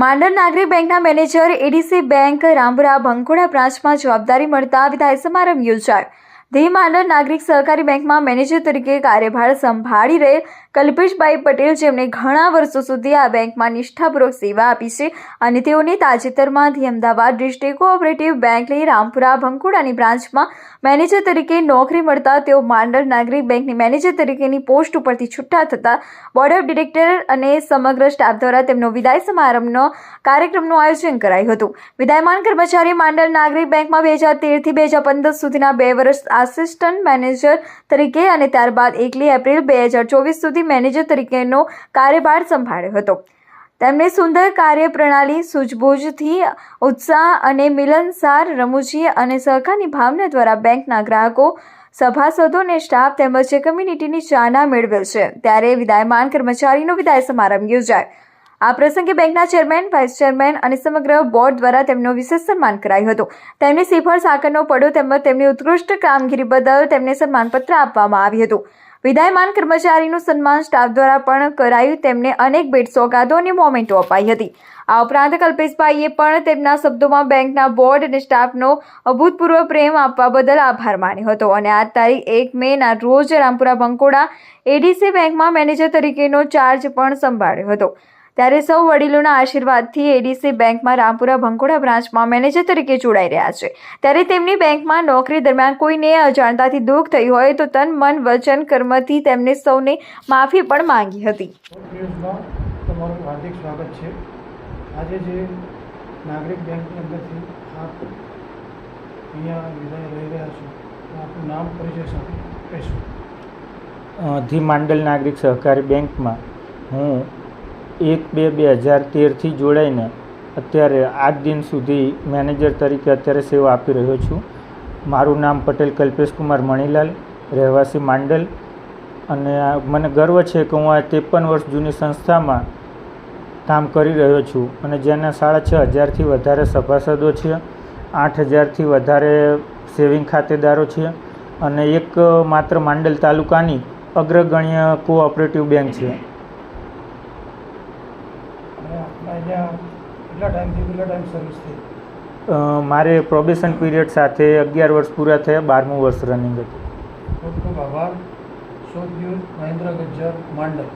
માંડલ નાગરિક બેંકના manager ADC bank Rampura Bhankoda બ્રાન્ચમાં જવાબદારી મળતા વિદાય સમારંભ યોજાયો. માંડલ નાગરિક સહકારી બેંકમાં મેનેજર તરીકે કાર્યભાર સંભાળી રહેલ કલ્પેશભાઈ પટેલ, જેમણે ઘણા વર્ષો સુધી આ બેંકમાં નિષ્ઠાપૂર્વક સેવા આપી છે અને તેઓને તાજેતરમાંથી અમદાવાદ ડિસ્ટ્રિક્ટ કોઓપરેટિવ બેંકની રામપુરા ભંકુડાની બ્રાન્ચમાં મેનેજર તરીકે નોકરી મળતા તેઓ માંડલ નાગરિક બેંકની મેનેજર તરીકેની પોસ્ટ ઉપરથી છૂટા થતા બોર્ડ ઓફ ડિરેક્ટર અને સમગ્ર સ્ટાફ દ્વારા તેમનો વિદાય સમારંભનો કાર્યક્રમનું આયોજન કરાયું હતું. વિદાયમાન કર્મચારી માંડલ નાગરિક બેંકમાં બે હજાર તેરથી બે હજાર પંદર સુધીના બે વર્ષ આસિસ્ટન્ટ મેનેજર તરીકે અને ત્યારબાદ એકલી એપ્રિલ બે હજાર ચોવીસ સુધી મેનેજર તરીકેનો કાર્યભાર સંભાળ્યો હતો. તેમણે સુંદર કાર્યપ્રણાલી, સૂઝબૂઝથી ઉત્સાહ અને મિલનસાર રમૂજી અને સહકારની ભાવના દ્વારા બેંકના ગ્રાહકો, સભાસદો અને સ્ટાફ તેમજ કમ્યુનિટીની ચાના મેળવેલ છે. ત્યારે વિદાયમાન કર્મચારીનો વિદાય સમારંભ યોજાયો. આ પ્રસંગે બેંકના ચેરમેન, વાઇસ ચેરમેન અને સમગ્ર બોર્ડ દ્વારા તેમનું વિશેષ સન્માન કરાયું હતું. તેમને શ્રીફળ સાકરનો પડો તેમજ તેમની ઉત્કૃષ્ટ કામગીરી બદલ તેમને સન્માનપત્ર આપવામાં આવ્યું હતું. વિદાયમાન કર્મચારીનું સન્માન સ્ટાફ દ્વારા પણ કરાયું. તેમને અનેક ભેટ સોગાદો અને મોમેન્ટો અપાઈ હતી. આ ઉપરાંત કલ્પેશભાઈએ પણ તેમના શબ્દોમાં બેંકના બોર્ડ અને સ્ટાફનો અભૂતપૂર્વ પ્રેમ આપવા બદલ આભાર માન્યો હતો. અને આ તારીખ એક મેના રોજ રામપુરા બંકોડા એડીસી બેંકમાં મેનેજર તરીકેનો ચાર્જ પણ સંભાળ્યો હતો. ત્યારે સૌ વડીલોના આશીર્વાદથી એડીસી બેંકમાં રામપુરા ભંકોડા બ્રાન્ચમાં મેનેજર તરીકે જોડાઈ રહ્યા છે. ત્યારે તેમની બેંકમાં નોકરી દરમિયાન કોઈને અજાણતાથી દુઃખ થયું હોય તો તન મન વચન કર્મથી તેમને સૌને માફી પણ માંગી હતી. તમારું હાર્દિક સ્વાગત છે. આજે જે નાગરિક બેંકની અંદરથી આપ અહીંયા વિદાય લઈ રહ્યા છો આપનું નામ પરિચય સાથે કહેશો ધી માંડલ નાગરિક સહકારી બેંકમાં હું એક બે બે હજાર તેરથી જોડાઈને અત્યારે આજ દિન સુધી મેનેજર તરીકે અત્યારે સેવા આપી રહ્યો છું. મારું નામ પટેલ કલ્પેશકુમાર મણીલાલ, રહેવાસી માંડલ અને મને ગર્વ છે કે હું આ ત્રેપન વર્ષ જૂની સંસ્થામાં કામ કરી રહ્યો છું અને જેના સાડા છ હજારથી વધારે સભાસદો છે, આઠ હજારથી વધારે સેવિંગ ખાતેદારો છે અને એક માત્ર માંડલ તાલુકાની અગ્રગણ્ય કોઓપરેટિવ બેંક છે. અહીંયા કેટલા ટાઈમથી કેટલા ટાઈમ સર્વિસ થઈ? મારે પ્રોબેશન પીરિયડ સાથે અગિયાર વર્ષ પૂરા થયા બારમું વર્ષ રનિંગ હતું. ખૂબ ખૂબ આભાર. શોધ મહેન્દ્ર ગજ્જર માંડલ.